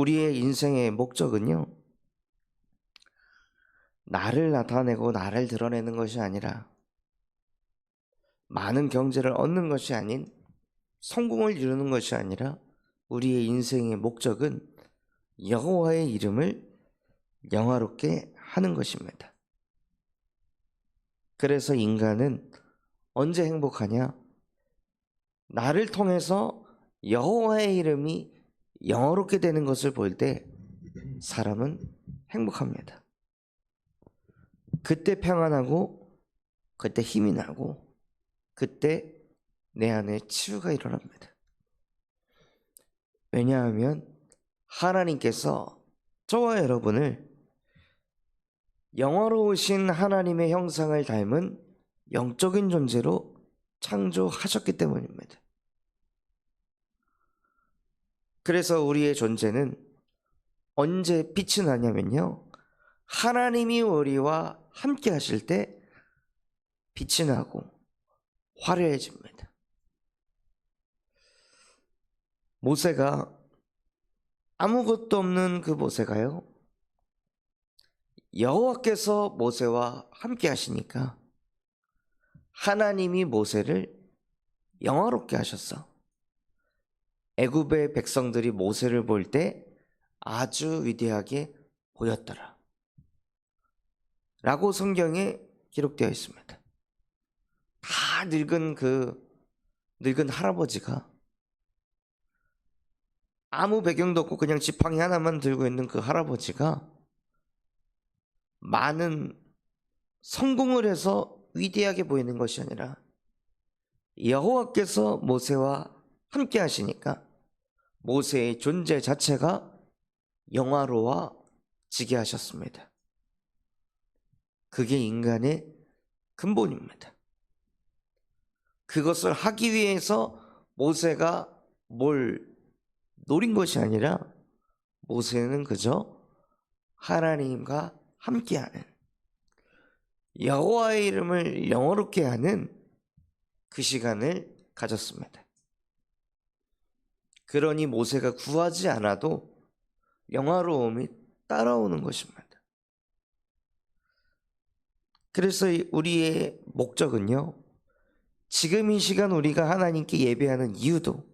우리의 인생의 목적은요. 나를 나타내고 나를 드러내는 것이 아니라 많은 경제를 얻는 것이 아닌 성공을 이루는 것이 아니라 우리의 인생의 목적은 여호와의 이름을 영화롭게 하는 것입니다. 그래서 인간은 언제 행복하냐? 나를 통해서 여호와의 이름이 영어롭게 되는 것을 볼 때 사람은 행복합니다. 그때 평안하고 그때 힘이 나고 그때 내 안에 치유가 일어납니다. 왜냐하면 하나님께서 저와 여러분을 영화로우신 하나님의 형상을 닮은 영적인 존재로 창조하셨기 때문입니다. 그래서 우리의 존재는 언제 빛이 나냐면요. 하나님이 우리와 함께 하실 때 빛이 나고 화려해집니다. 모세가 아무것도 없는 그 모세가요. 여호와께서 모세와 함께 하시니까 하나님이 모세를 영화롭게 하셨어. 애굽의 백성들이 모세를 볼 때 아주 위대하게 보였더라. 라고 성경에 기록되어 있습니다. 다 늙은 그 늙은 할아버지가 아무 배경도 없고 그냥 지팡이 하나만 들고 있는 그 할아버지가 많은 성공을 해서 위대하게 보이는 것이 아니라 여호와께서 모세와 함께 하시니까 모세의 존재 자체가 영화로워지게 하셨습니다. 그게 인간의 근본입니다. 그것을 하기 위해서 모세가 뭘 노린 것이 아니라 모세는 그저 하나님과 함께하는 여호와의 이름을 영어롭게 하는 그 시간을 가졌습니다. 그러니 모세가 구하지 않아도 영화로움이 따라오는 것입니다. 그래서 우리의 목적은요, 지금 이 시간 우리가 하나님께 예배하는 이유도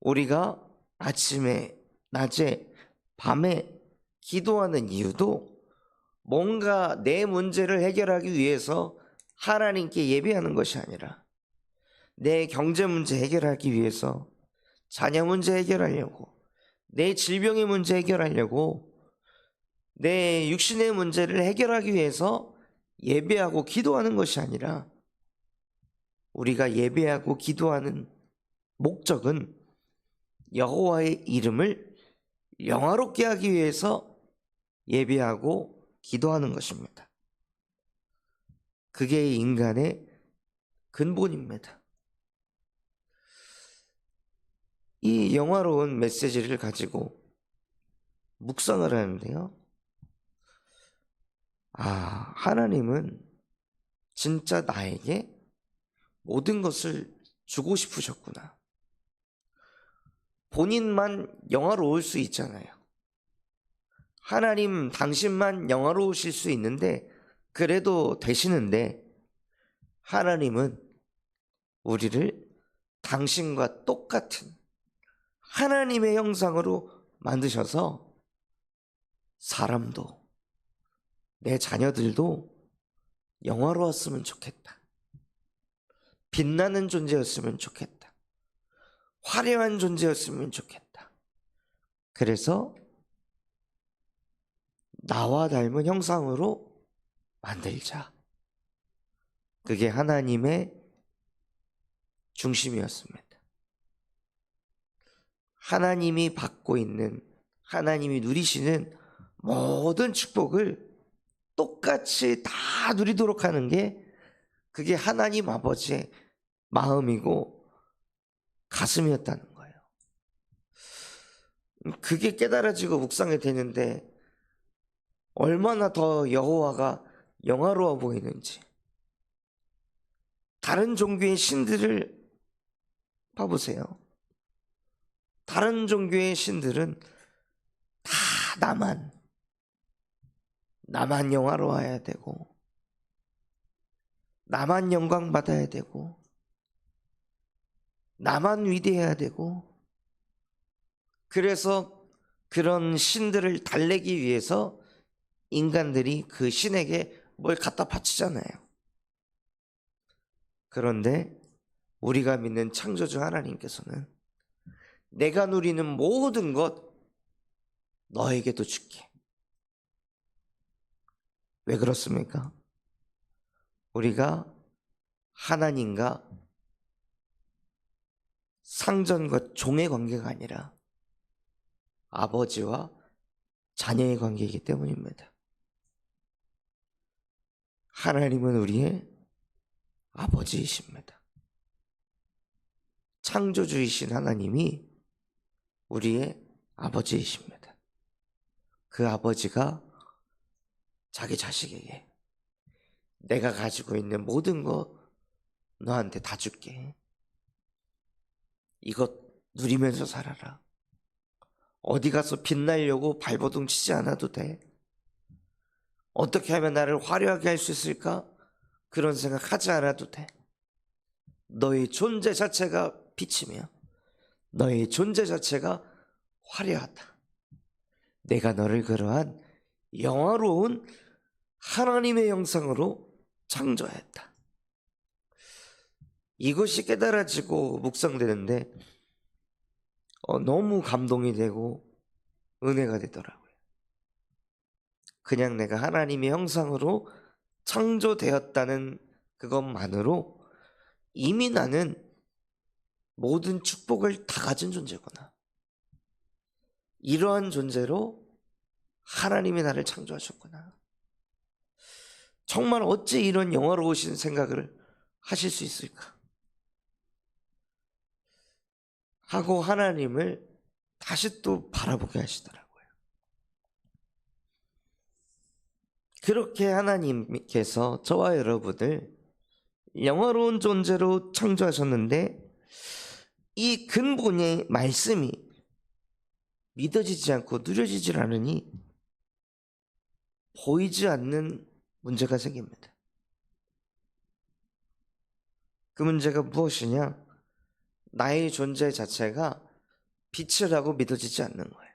우리가 아침에, 낮에, 밤에 기도하는 이유도 뭔가 내 문제를 해결하기 위해서 하나님께 예배하는 것이 아니라 내 경제 문제 해결하기 위해서 자녀 문제 해결하려고 내 질병의 문제 해결하려고 내 육신의 문제를 해결하기 위해서 예배하고 기도하는 것이 아니라 우리가 예배하고 기도하는 목적은 여호와의 이름을 영화롭게 하기 위해서 예배하고 기도하는 것입니다. 그게 인간의 근본입니다. 이 영화로운 메시지를 가지고 묵상을 하는데요. 아, 하나님은 진짜 나에게 모든 것을 주고 싶으셨구나. 본인만 영화로울 수 있잖아요. 하나님, 당신만 영화로우실 수 있는데, 그래도 되시는데, 하나님은 우리를 당신과 똑같은 하나님의 형상으로 만드셔서 사람도 내 자녀들도 영화로웠으면 좋겠다. 빛나는 존재였으면 좋겠다. 화려한 존재였으면 좋겠다. 그래서 나와 닮은 형상으로 만들자. 그게 하나님의 중심이었습니다. 하나님이 받고 있는, 하나님이 누리시는 모든 축복을 똑같이 다 누리도록 하는 게 그게 하나님 아버지의 마음이고 가슴이었다는 거예요. 그게 깨달아지고 묵상이 되는데 얼마나 더 여호와가 영화로워 보이는지 다른 종교의 신들을 봐보세요. 다른 종교의 신들은 나만 나만 영화로워야 되고 나만 영광 받아야 되고 나만 위대해야 되고 그래서 그런 신들을 달래기 위해서 인간들이 그 신에게 뭘 갖다 바치잖아요. 그런데 우리가 믿는 창조주 하나님께서는 내가 누리는 모든 것 너에게도 줄게. 왜 그렇습니까? 우리가 하나님과 상전과 종의 관계가 아니라 아버지와 자녀의 관계이기 때문입니다. 하나님은 우리의 아버지이십니다. 창조주이신 하나님이 우리의 아버지이십니다. 그 아버지가 자기 자식에게 내가 가지고 있는 모든 거 너한테 다 줄게. 이것 누리면서 살아라. 어디 가서 빛나려고 발버둥 치지 않아도 돼. 어떻게 하면 나를 화려하게 할 수 있을까? 그런 생각 하지 않아도 돼. 너의 존재 자체가 빛이며 너의 존재 자체가 화려하다. 내가 너를 그러한 영화로운 하나님의 형상으로 창조했다. 이것이 깨달아지고 묵상되는데 어, 너무 감동이 되고 은혜가 되더라고요. 그냥 내가 하나님의 형상으로 창조되었다는 그것만으로 이미 나는 모든 축복을 다 가진 존재구나. 이러한 존재로 하나님이 나를 창조하셨구나. 정말 어찌 이런 영화로우신 생각을 하실 수 있을까? 하고 하나님을 다시 또 바라보게 하시더라고요. 그렇게 하나님께서 저와 여러분을 영화로운 존재로 창조하셨는데 이 근본의 말씀이 믿어지지 않고 누려지질 않으니 보이지 않는 문제가 생깁니다. 그 문제가 무엇이냐? 나의 존재 자체가 빛이라고 믿어지지 않는 거예요.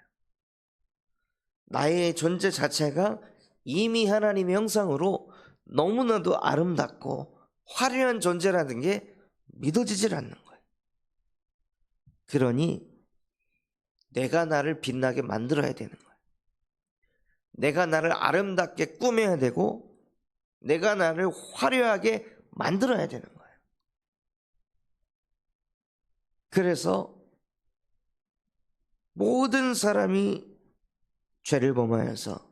나의 존재 자체가 이미 하나님의 형상으로 너무나도 아름답고 화려한 존재라는 게 믿어지질 않는 거예요. 그러니 내가 나를 빛나게 만들어야 되는 거예요. 내가 나를 아름답게 꾸며야 되고 내가 나를 화려하게 만들어야 되는 거예요. 그래서 모든 사람이 죄를 범하여서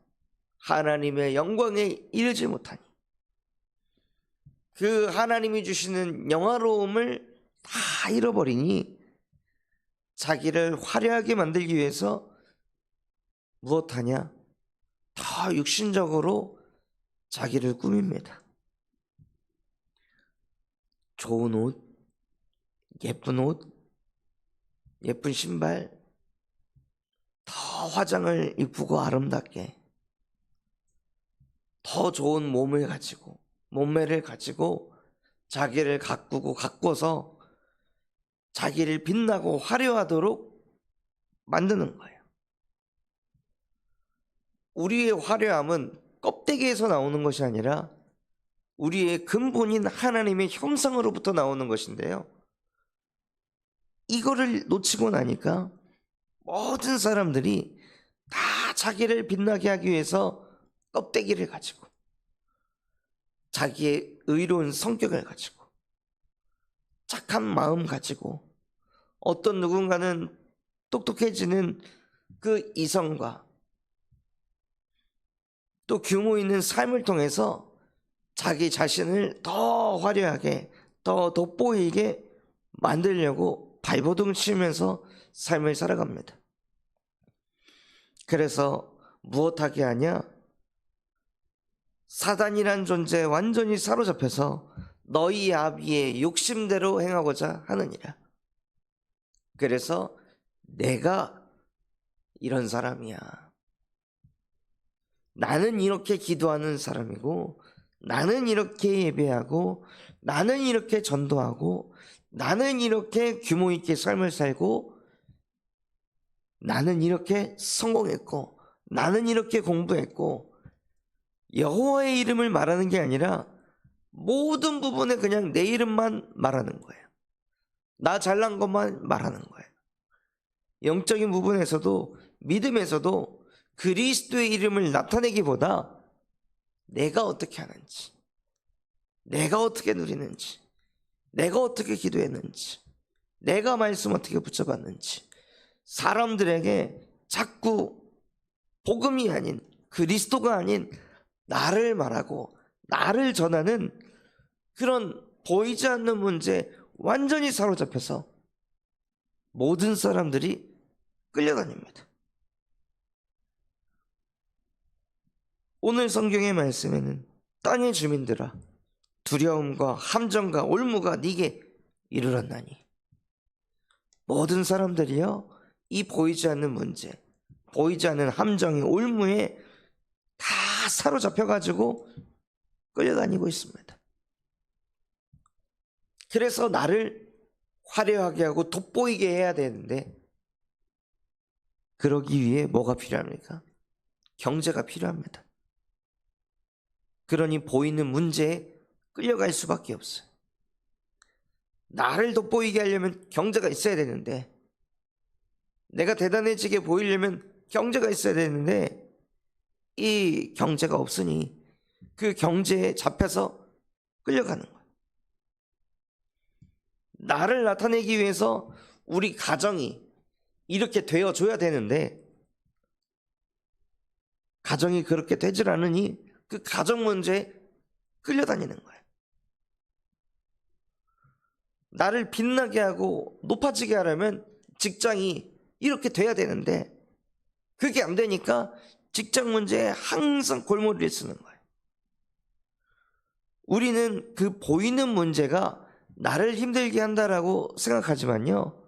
하나님의 영광에 이르지 못하니 그 하나님이 주시는 영화로움을 다 잃어버리니 자기를 화려하게 만들기 위해서 무엇하냐? 더 육신적으로 자기를 꾸밉니다. 좋은 옷, 예쁜 옷, 예쁜 신발, 더 화장을 이쁘고 아름답게, 더 좋은 몸을 가지고, 몸매를 가지고 자기를 가꾸고 가꿔서 자기를 빛나고 화려하도록 만드는 거예요. 우리의 화려함은 껍데기에서 나오는 것이 아니라 우리의 근본인 하나님의 형상으로부터 나오는 것인데요. 이거를 놓치고 나니까 모든 사람들이 다 자기를 빛나게 하기 위해서 껍데기를 가지고 자기의 의로운 성격을 가지고 착한 마음 가지고 어떤 누군가는 똑똑해지는 그 이성과 또 규모 있는 삶을 통해서 자기 자신을 더 화려하게 더 돋보이게 만들려고 발버둥 치면서 삶을 살아갑니다. 그래서 무엇하게 하냐? 사단이란 존재에 완전히 사로잡혀서 너희 아비의 욕심대로 행하고자 하느니라. 그래서 내가 이런 사람이야. 나는 이렇게 기도하는 사람이고 나는 이렇게 예배하고 나는 이렇게 전도하고 나는 이렇게 규모 있게 삶을 살고 나는 이렇게 성공했고 나는 이렇게 공부했고 여호와의 이름을 말하는 게 아니라 모든 부분에 그냥 내 이름만 말하는 거예요. 나 잘난 것만 말하는 거예요. 영적인 부분에서도 믿음에서도 그리스도의 이름을 나타내기보다 내가 어떻게 하는지, 내가 어떻게 누리는지, 내가 어떻게 기도했는지, 내가 말씀 어떻게 붙여봤는지, 사람들에게 자꾸 복음이 아닌 그리스도가 아닌 나를 말하고 나를 전하는 그런 보이지 않는 문제에 완전히 사로잡혀서 모든 사람들이 끌려다닙니다. 오늘 성경의 말씀에는 땅의 주민들아 두려움과 함정과 올무가 네게 이르렀나니 모든 사람들이요 이 보이지 않는 문제 보이지 않는 함정의 올무에 다 사로잡혀 가지고 끌려다니고 있습니다. 그래서 나를 화려하게 하고 돋보이게 해야 되는데 그러기 위해 뭐가 필요합니까? 경제가 필요합니다. 그러니 보이는 문제에 끌려갈 수밖에 없어요. 나를 돋보이게 하려면 경제가 있어야 되는데 내가 대단해지게 보이려면 경제가 있어야 되는데 이 경제가 없으니 그 경제에 잡혀서 끌려가는 거예요. 나를 나타내기 위해서 우리 가정이 이렇게 되어줘야 되는데 가정이 그렇게 되질 않으니 그 가정 문제에 끌려다니는 거예요. 나를 빛나게 하고 높아지게 하려면 직장이 이렇게 돼야 되는데 그게 안 되니까 직장 문제에 항상 골머리를 쓰는 거예요. 우리는 그 보이는 문제가 나를 힘들게 한다라고 생각하지만요.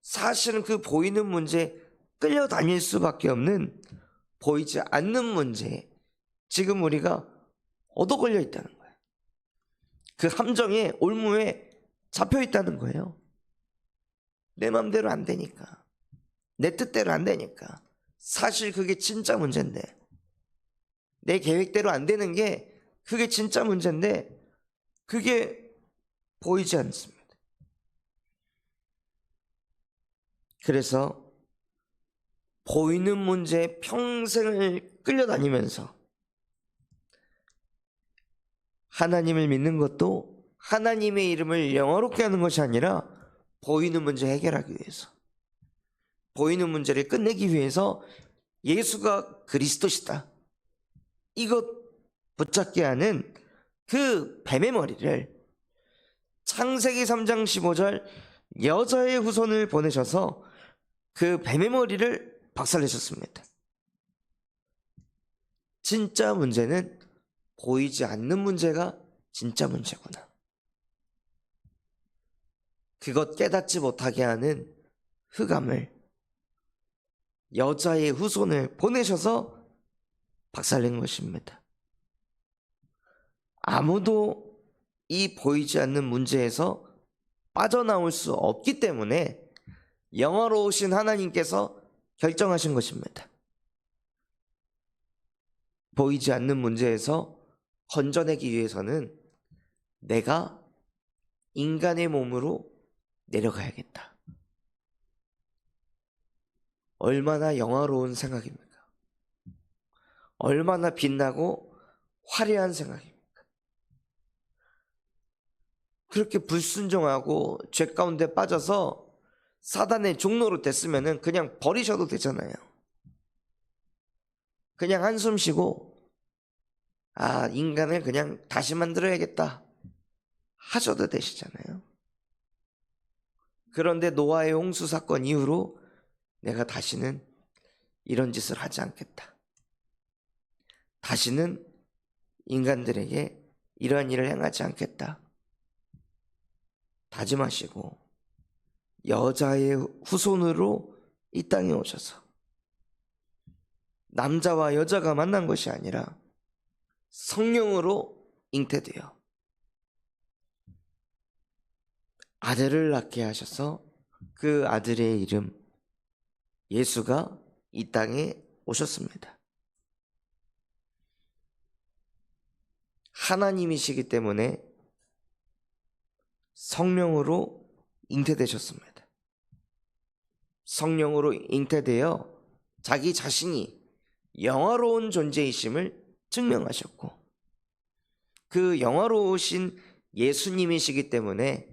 사실은 그 보이는 문제에 끌려다닐 수밖에 없는 보이지 않는 문제에 지금 우리가 얻어 걸려 있다는 거예요. 그 함정에 올무에 잡혀 있다는 거예요. 내 맘대로 안 되니까. 내 뜻대로 안 되니까. 사실 그게 진짜 문제인데. 내 계획대로 안 되는 게 그게 진짜 문제인데 그게 보이지 않습니다. 그래서 보이는 문제에 평생을 끌려다니면서 하나님을 믿는 것도 하나님의 이름을 영어롭게 하는 것이 아니라 보이는 문제 해결하기 위해서 보이는 문제를 끝내기 위해서 예수가 그리스도시다. 이것 붙잡게 하는 그 뱀의 머리를 창세기 3장 15절 여자의 후손을 보내셔서 그 뱀의 머리를 박살내셨습니다. 진짜 문제는 보이지 않는 문제가 진짜 문제구나. 그것 깨닫지 못하게 하는 흑암을 여자의 후손을 보내셔서 박살낸 것입니다. 아무도 이 보이지 않는 문제에서 빠져나올 수 없기 때문에 영화로우신 하나님께서 결정하신 것입니다. 보이지 않는 문제에서 건져내기 위해서는 내가 인간의 몸으로 내려가야겠다. 얼마나 영화로운 생각입니까? 얼마나 빛나고 화려한 생각입니까? 그렇게 불순종하고 죄 가운데 빠져서 사단의 종로로 됐으면 그냥 버리셔도 되잖아요. 그냥 한숨 쉬고, 아, 인간을 그냥 다시 만들어야겠다. 하셔도 되시잖아요. 그런데 노아의 홍수 사건 이후로 내가 다시는 이런 짓을 하지 않겠다. 다시는 인간들에게 이러한 일을 행하지 않겠다. 다짐하시고 여자의 후손으로 이 땅에 오셔서 남자와 여자가 만난 것이 아니라 성령으로 잉태되어 아들을 낳게 하셔서 그 아들의 이름 예수가 이 땅에 오셨습니다. 하나님이시기 때문에 성령으로 잉태되셨습니다. 성령으로 잉태되어 자기 자신이 영화로운 존재이심을 증명하셨고 그 영화로우신 예수님이시기 때문에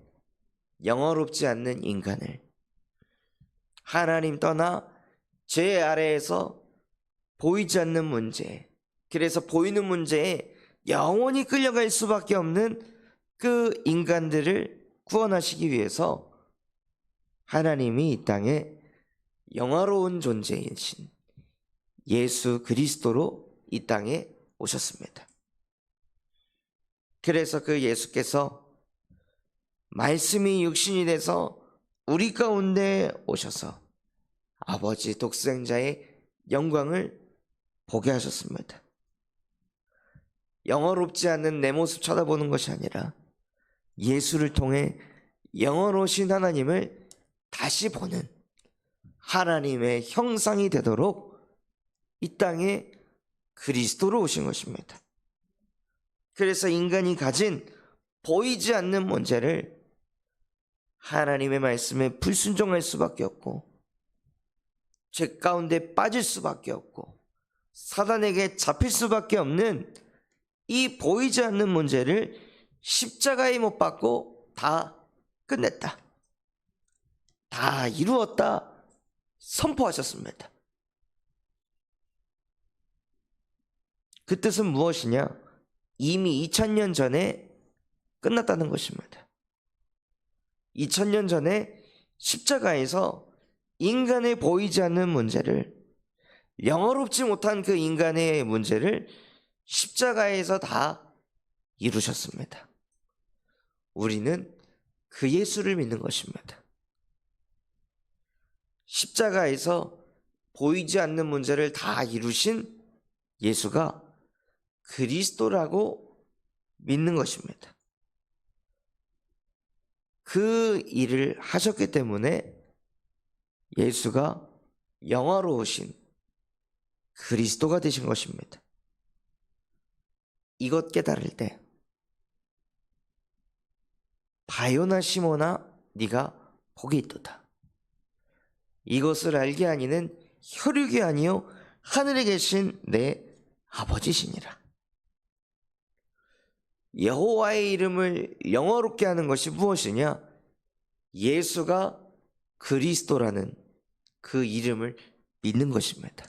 영화롭지 않는 인간을 하나님 떠나 죄 아래에서 보이지 않는 문제 그래서 보이는 문제에 영원히 끌려갈 수밖에 없는 그 인간들을 구원하시기 위해서 하나님이 이 땅에 영화로운 존재이신 예수 그리스도로 이 땅에 오셨습니다. 그래서 그 예수께서 말씀이 육신이 돼서 우리 가운데 오셔서 아버지 독생자의 영광을 보게 하셨습니다. 영어롭지 않는 내 모습 쳐다보는 것이 아니라 예수를 통해 영어로신 하나님을 다시 보는 하나님의 형상이 되도록 이 땅에 그리스도로 오신 것입니다. 그래서 인간이 가진 보이지 않는 문제를 하나님의 말씀에 불순종할 수밖에 없고 죄 가운데 빠질 수밖에 없고 사단에게 잡힐 수밖에 없는 이 보이지 않는 문제를 십자가에 못 박고 다 끝냈다. 다 이루었다. 선포하셨습니다. 그 뜻은 무엇이냐? 이미 2000년 전에 끝났다는 것입니다. 2000년 전에 십자가에서 인간의 보이지 않는 문제를 영어롭지 못한 그 인간의 문제를 십자가에서 다 이루셨습니다. 우리는 그 예수를 믿는 것입니다. 십자가에서 보이지 않는 문제를 다 이루신 예수가 그리스도라고 믿는 것입니다. 그 일을 하셨기 때문에 예수가 영화로우신 그리스도가 되신 것입니다. 이것 깨달을 때 바요나 시모나 네가 복이 있도다. 이것을 알게 아니는 혈육이 아니요 하늘에 계신 내 아버지시니라. 여호와의 이름을 영어롭게 하는 것이 무엇이냐? 예수가 그리스도라는 그 이름을 믿는 것입니다.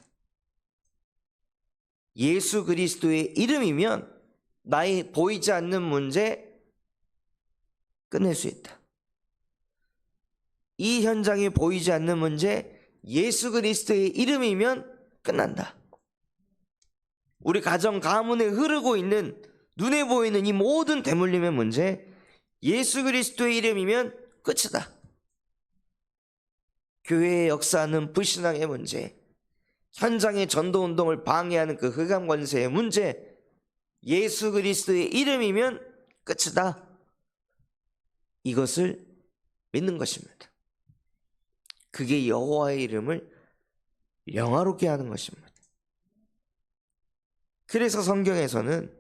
예수 그리스도의 이름이면 나의 보이지 않는 문제 끝낼 수 있다. 이 현장에 보이지 않는 문제 예수 그리스도의 이름이면 끝난다. 우리 가정 가문에 흐르고 있는 눈에 보이는 이 모든 대물림의 문제 예수 그리스도의 이름이면 끝이다. 교회의 역사하는 불신앙의 문제 현장의 전도 운동을 방해하는 그 흑암 권세의 문제 예수 그리스도의 이름이면 끝이다. 이것을 믿는 것입니다. 그게 여호와의 이름을 영화롭게 하는 것입니다. 그래서 성경에서는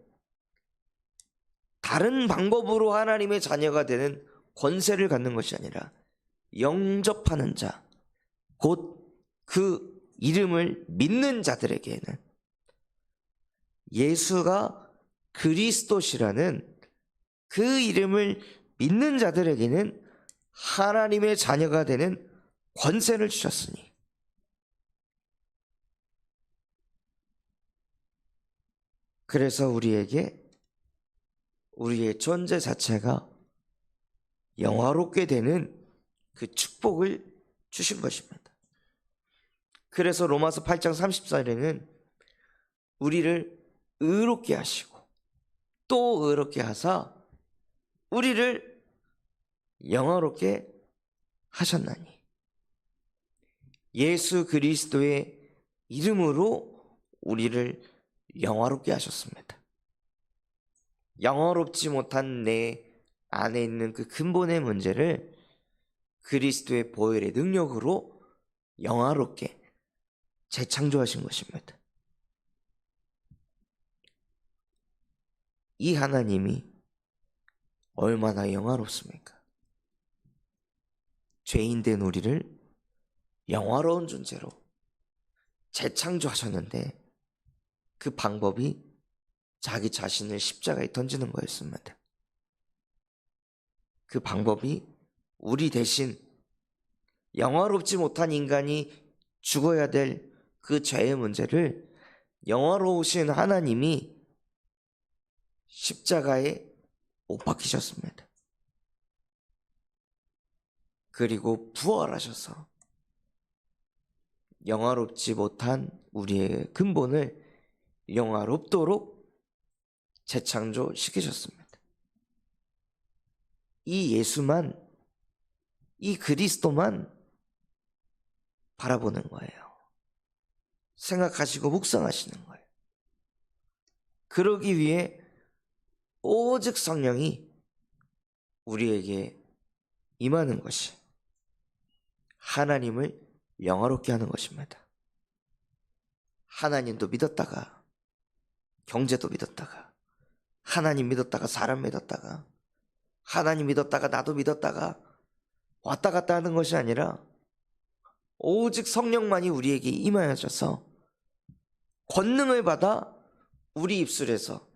다른 방법으로 하나님의 자녀가 되는 권세를 갖는 것이 아니라 영접하는 자, 곧 그 이름을 믿는 자들에게는 예수가 그리스도시라는 그 이름을 믿는 자들에게는 하나님의 자녀가 되는 권세를 주셨으니 그래서 우리에게 우리의 존재 자체가 영화롭게 되는 그 축복을 주신 것입니다. 그래서 로마서 8장 30절에는 우리를 의롭게 하시고 또 의롭게 하사 우리를 영화롭게 하셨나니 예수 그리스도의 이름으로 우리를 영화롭게 하셨습니다. 영화롭지 못한 내 안에 있는 그 근본의 문제를 그리스도의 보혈의 능력으로 영화롭게 재창조하신 것입니다. 이 하나님이 얼마나 영화롭습니까? 죄인 된 우리를 영화로운 존재로 재창조하셨는데 그 방법이 자기 자신을 십자가에 던지는 거였습니다. 그 방법이 우리 대신 영화롭지 못한 인간이 죽어야 될 그 죄의 문제를 영화로우신 하나님이 십자가에 못 박히셨습니다. 그리고 부활하셔서 영화롭지 못한 우리의 근본을 영화롭도록 재창조시키셨습니다. 이 예수만, 이 그리스도만 바라보는 거예요. 생각하시고 묵상하시는 거예요. 그러기 위해 오직 성령이 우리에게 임하는 것이 하나님을 영화롭게 하는 것입니다. 하나님도 믿었다가 경제도 믿었다가 하나님 믿었다가 사람 믿었다가 하나님 믿었다가 나도 믿었다가 왔다 갔다 하는 것이 아니라 오직 성령만이 우리에게 임하여져서 권능을 받아 우리 입술에서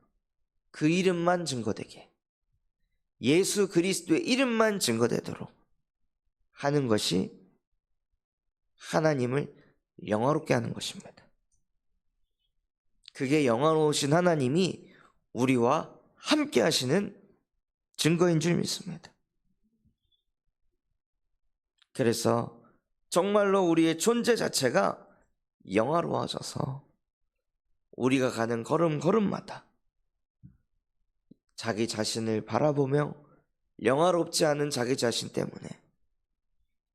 그 이름만 증거되게 예수 그리스도의 이름만 증거되도록 하는 것이 하나님을 영화롭게 하는 것입니다. 그게 영화로우신 하나님이 우리와 함께 하시는 증거인 줄 믿습니다. 그래서 정말로 우리의 존재 자체가 영화로워져서 우리가 가는 걸음걸음마다 자기 자신을 바라보며 영화롭지 않은 자기 자신 때문에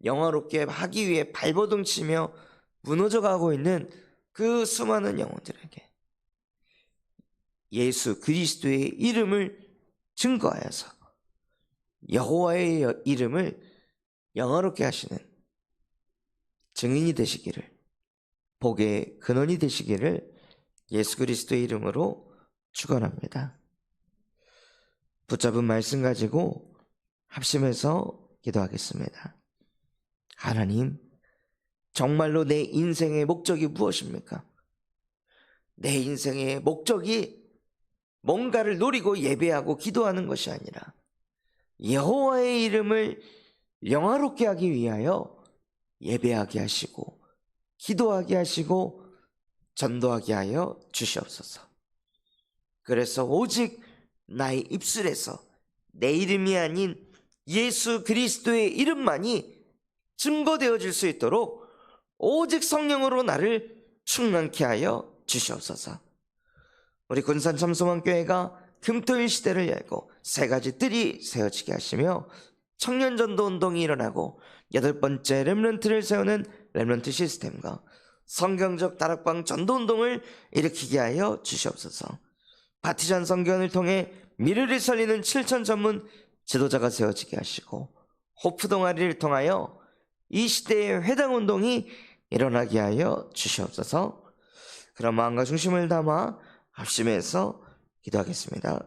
영화롭게 하기 위해 발버둥 치며 무너져 가고 있는 그 수많은 영혼들에게 예수 그리스도의 이름을 증거하여서 여호와의 이름을 영화롭게 하시는 증인이 되시기를 복의 근원이 되시기를 예수 그리스도의 이름으로 축원합니다. 붙잡은 말씀 가지고 합심해서 기도하겠습니다. 하나님, 정말로 내 인생의 목적이 무엇입니까? 내 인생의 목적이 뭔가를 노리고 예배하고 기도하는 것이 아니라 여호와의 이름을 영화롭게 하기 위하여 예배하게 하시고 기도하게 하시고 전도하게 하여 주시옵소서. 그래서 오직 나의 입술에서 내 이름이 아닌 예수 그리스도의 이름만이 증거되어질 수 있도록 오직 성령으로 나를 충만케 하여 주시옵소서. 우리 군산 참소만교회가 금토일 시대를 열고 세 가지 뜰이 세워지게 하시며 청년 전도 운동이 일어나고 여덟 번째 렘런트를 세우는 렘런트 시스템과 성경적 다락방 전도 운동을 일으키게 하여 주시옵소서. 바티잔 성견을 통해 미래를 살리는 7천 전문 지도자가 세워지게 하시고 호프 동아리를 통하여 이 시대의 회당 운동이 일어나게 하여 주시옵소서. 그런 마음과 중심을 담아 합심해서 기도하겠습니다.